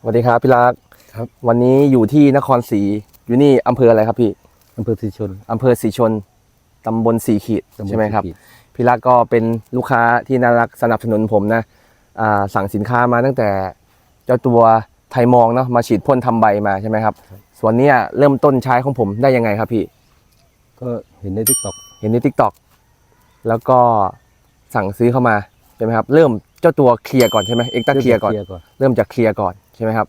สวัสดีครับพี่รักครับ วันนี้อยู่ที่นครศรีอยู่นี่อำเภออะไรครับพี่อำเภอสีชนอำเภอศรีชนตำบลสีขีดตำบลใช่ไหมครับสีขีดพี่รักก็เป็นลูกค้าที่น่ารักสนับสนุนผมนะอ่าสั่งสินค้ามาตั้งแต่เจ้าตัวไทยมองเนาะมาฉีดพ่นทำใบมาใช่ไหมครับ ส่วนเนี้ยเริ่มต้นใช้ของผมได้ยังไงครับพี่ ก็เห็นในทิกตอกเห็นในทิกตอกแล้วก็สั่งซื้อเข้ามาใช่ไหมครับ เริ่ม เจ้าตัวเคลียร์ก่อนใช่ไหมเอ็กซ์เคลียร์ก่อนก่อน เริ่มจากเคลียร์ก่อนใช่ไหมครับ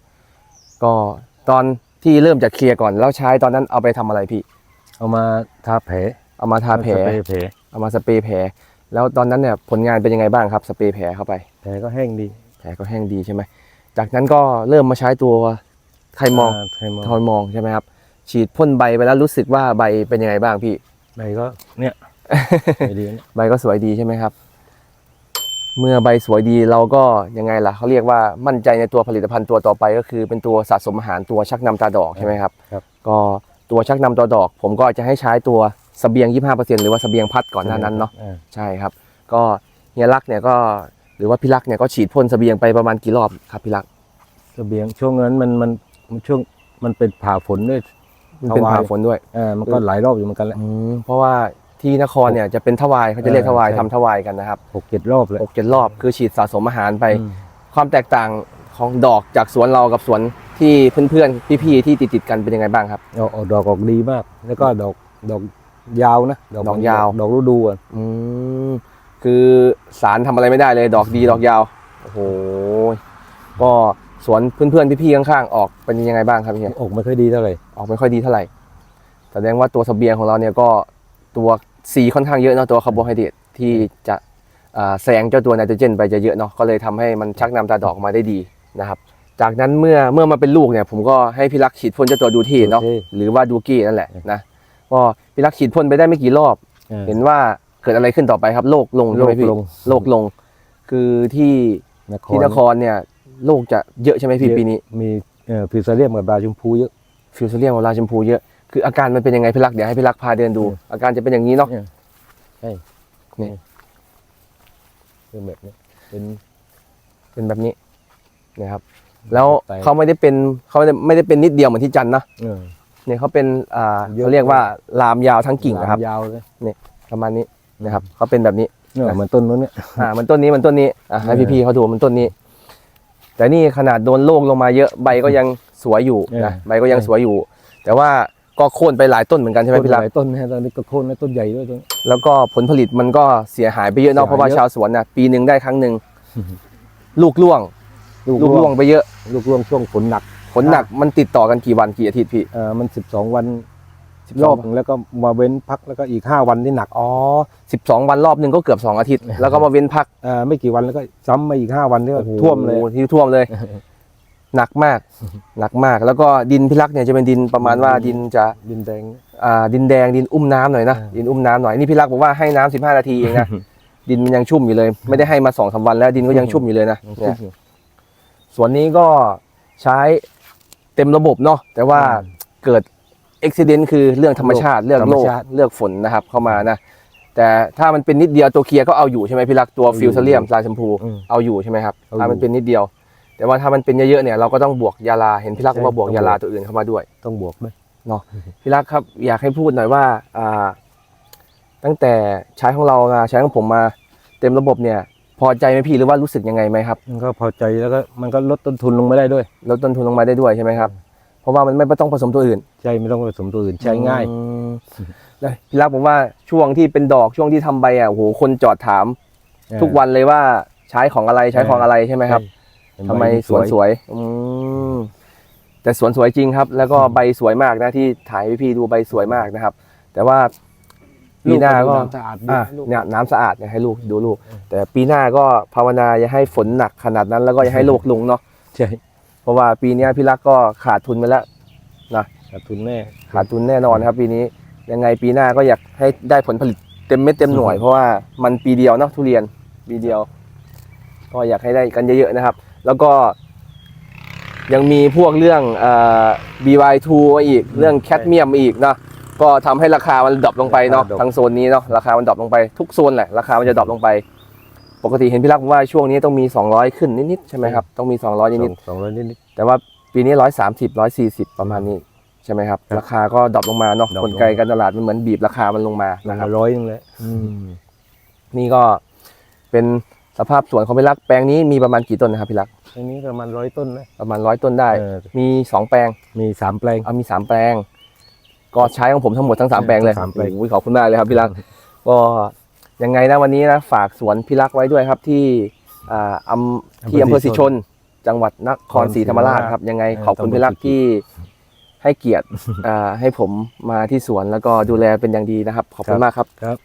ก็ตอนที่เริ่มจากเคลียร์ก่อนแล้วใช้ตอนนั้นเอาไปทำอะไรพี่ เอามาทาแผล เอามาทาแผลสเปรย์แผล เอามาสเปรย์แผล แล้วตอนนั้นเนี่ยผลงานเป็นยังไงบ้างครับสเปรย์แผลเข้าไป แผลก็แห้งดี แผลก็แห้งดีใช่ไหม จากนั้นก็เริ่มมาใช้ตัวไทยมองาไทยมองทอยมองใช่ไหมครับ ฉีดพ่นใบไปแล้วรู้สึกว่าใบเป็นยังไงบ้างพี่ ใบก็เนี่ยไม่ดีนะใบก็สวยดีใช่ไหมครับ เมื่อใบสวยดีเราก็ยังไงล่ะเขาเรียกว่ามั่นใจในตัวผลิตภัณฑ์ตัวต่อไป ก็คือเป็นตัวสะสมอาหารตัวชักนำตาดอกใช่ไหมครับครับ ก็ตัวชักนำตัวดอก ผมก็จะให้ใช้ตัวเสบียง 25%หรือว่าเสบียงพัดก่อนหน้านั้นเนาะอ่ใช่ครับ ก็เฮียรักเนี่ยก็หรือว่าพี่รักเนี่ยก็ฉีดพ่นเสบียงไปประมาณกี่รอบครับพี่รักเสบียงช่วงนั้นมันมันมันช่วงมันเป็นผ่าฝนด้วยมันเป็นถวายผ่าฝนด้วยอ่ามันก็หลายรอบอยู่เหมือนกันแหละอืมเพราะว่า ที่นครเนี่ยจะเป็นทวายเขาจะเรียกเออทวายใช่ทำทวายกันนะครับหกเจ็ดรอบเลยหกเจ็ดรอบคือฉีดสะสมอาหารไปอืมความแตกต่างของดอกจากสวนเรากับสวนที่เพื่อนๆพี่ๆที่ติดๆกันเป็นยังไงบ้างครับเอาเอาดอกออกดีมาก แล้วก็ดอกดอกยาวนะดอกยาวดอกฤดูอะอืมคือสารทำอะไรไม่ได้เลย ดอกดีดอกยาวโอ้โหก็สวนเพื่อนๆพี่ๆข้างๆออกเป็นยังไงบ้างครับพี่ออกไม่ค่อยดีเท่าไหร่ออกไม่ค่อยดีเท่าไหร่แสดงว่าตัวเสบียงของเราเนี่ยก็ตัว สีค่อนข้างเยอะเนาะตัวคาร์โบไฮเดรตที่จะอ่าแซงเจ้าตัวไนโตรเจนไปจะเยอะเนาะก็เลยทำให้มันชักนำตาดอกออกมาได้ดีนะครับ จากนั้นเมื่อเมื่อมาเป็นลูกเนี่ยผมก็ให้พี่รักฉีดพ่นเจ้าตัวดูที่เนาะโอคหรือว่าดูกี้นั่นแหละนะก็พี่รักฉีดพ่นไปได้ไม่กี่รอบอ่าเห็นว่าเกิดอะไรขึ้นต่อไปครับโรคลงใช่ไหมพี่โรคลงโรคลงคือที่นครที่นครเนี่ยโรคจะเยอะใช่ไหมพี่เยอะปีนี้มีเอ่อฟิวซาเลียมกับบราชมพูเยอะฟิวเซเลียมกับลาชมพูเยอะ คืออาการมันเป็นยังไงพี่รักเดี๋ยวให้พี่รักพาเดินดูอืมอาการจะเป็นอย่างนี้เนาะเนี่ยใช่นี่เป็นแบบนี้เป็นเป็นแบบนี้นะครับ แล้วไป เขาไม่ได้เป็นเขาไม่ได้ไม่ได้เป็นนิดเดียวเหมือนที่จันทร์นะเออ เนี่ยเขาเป็นอ่าเยอะ เขาเรียกว่าลามยาวทั้งกิ่งนะครับยาวเลยประมาณนี้นะครับเขาเป็นแบบนี้ เนี่ยเหมือนต้นนู้นเนี่ย อ่ามันต้นนี้มันต้นนี้อะให้เออพี่ๆเขาดูมันต้นนี้ แต่นี่ขนาดโดนโรคลงมาเยอะใบก็ยังสวยอยู่นะเออใบก็ยังสวยอยู่ แต่ว่า ก็โค่นไปหลายต้นเหมือนกันใช่ไหมพี่รักหลายต้นนะตอนนี้ก็โค่นนะต้นใหญ่ด้วยต้น แล้วก็ผลผลิตมันก็เสียหายไปเยอะเนาะเสียหายเพราะว่าเยอะชาวสวนน่ะปีหนึ่งได้ครั้งหนึ่งอือฮึลูกร่วง ลูกร่วงไปเยอะ ลูกร่วงช่วงฝนหนักผลหนักมันติดต่อกันกี่วันกี่อาทิตย์พี่เอ่อมันสิบสองวัน12รอบหนึ่งแล้วก็มาเว้นพักแล้วก็อีกห้าวันที่หนักอ๋อสิบสองวันรอบหนึ่งก็เกือบสองอาทิตย์ แล้วก็มาเว้นพักเอ่อไม่กี่วันแล้วก็ซ้ำมาอีกห้าวันที่ก็ท่วมเลยโอ้โหที่ท่วมเลย หนักมาก หนักมาก แล้วก็ดินพิรักเนี่ยจะเป็นดินประมาณว่าดินจะดินแดงอ่าดินแดงดินอุ้มน้ำหน่อยนะอ่าดินอุ้มน้ำหน่อยนี่พี่รักบอกว่าให้น้ำสิบห้านาทีเองนะดินมันยังชุ่มอยู่เลย ไม่ได้ให้มาสองสามวันแล้วดินก็ยังชุ่มอยู่เลยนะเนี่ยส่วนนี้ก็ใช้เต็มระบบเนาะแต่ว่าอืมเกิดอุบิเหตุคือเรื่องธรรมชาติโรคเรื่องโลธรรกมชาติเลือกฝนนะครับ เข้ามานะแต่ถ้ามันเป็นนิดเดียวตัวเคลียร์ก็เอาอยู่ใช่ไหมพี่รักตัวเอาอยู่ฟิวเซเลียมลายชมพูอืมเอาอยู่ใช่ไหมครับเอาอยู่ถ้ามันเป็นนิดเดียว แต่ว่าถ้ามันเป็นเยอะๆเนี่ยเราก็ต้องบวกยาลาเห็นพี่รักใช่ว่าบวกต้องยาลาบวกตัวอื่นเข้ามาด้วยต้องบวกด้วยพี่รักครับอยากให้พูดหน่อยว่าอ่า ตั้งแต่ใช้ของเรามาใช้ของผมมา เต็มระบบเนี่ย พอใจไหมพี่หรือว่ารู้สึกยังไงไหมครับ มันก็พอใจแล้วก็มันก็ลดต้นทุนลงมาได้ด้วย ลดต้นทุนลงมาได้ด้วยใช่ไหมครับเพราะว่ามันไม่ต้องผสมตัวอื่น ใช่ไม่ต้องผสมตัวอื่นใช้ง่ายอืมแล้วพี่รักผมว่าช่วงที่เป็นดอกช่วงที่ทำใบอะโอ้โหคนจอดถาม ทุกวันเลยว่าใช้ของอะไรใช้ของอะไรใช่ไหมครับใช่ ทำไมสวนสวยอืมแต่สวนสวยจริงครับ แล้วก็ใบสวยมากนะที่ถ่ายให้พี่ดูใบสวยมากนะครับ แต่ว่าปีหน้าก็ลูำสะอาดดีอะลูกเนี่ยน้ำสะอาดเนี่ยให้ลูกดูลูก แต่ปีหน้าก็ภาวนาอย่าให้ฝนหนักขนาดนั้น แล้วก็อย่าให้โรคลงเนาะใช่เพราะว่าปีเนี้ยพี่รักก็ขาดทุนไปแล้วขาดทุนแน่ขาดทุนแน่นอนครับ ปีนี้ยังไงปีหน้าก็อยากให้ได้ผลผลิตเต็มเม็ดเต็มหน่วยเพราะว่ามันปีเดียวเนาะทุเรียนปีเดียว ก็อยากให้ได้กันเยอะๆนะครับ แล้วก็ ยังมีพวกเรื่องเอ่อ BY2 มาอีกเรื่องแคดเมียมอีกเนาะก็ทำให้ราคามันดรอปลงไปเนาะทั้งโซนนี้เนาะราคามันดรอปลงไปทุกโซนแหละราคามันจะดรอปลงไป ปกติเห็นพี่รักบอกว่าช่วงนี้ต้องมี 200 ขึ้นนิดๆใช่ไหมครับต้องมี 200 นิดสองร้อยนิด ๆแต่ว่าปีนี้ 130 140 ประมาณนี้ใช่ไหมครับครับราคาก็ดรอปลงมาเนาะดรอปกลงลไกการตลาดมันเหมือนบีบราคามันลงมาๆนะครับร้อยนึงเลยนี่ก็เป็น สภาพสวนของพี่รักแปลงนี้มีประมาณกี่ต้นนะครับพี่รักอันนี้ประมาณร้อยต้นนะ ประมาณร้อยต้นได้ เออ มีสองแปลงมีสามแปลง เอามีสามแปลง ก็ใช้ของผมทั้งหมดทั้งสามเออแปลงเลยสามแปลง โอ้ยขอบคุณมากเลยครับพี่รัก ก็ยังไงนะวันนี้นะฝากสวนพี่รักไว้ด้วยครับที่อ่าอำที่อำเภอศรีชน จังหวัดนครศรีธรรมราชครับยังไงขอบคุณพี่รักที่ให้เกียรติอ่าให้ผมมาที่สวนแล้วก็ดูแลเป็นอย่างดีนะครับ ขอบคุณมากครับ ครับ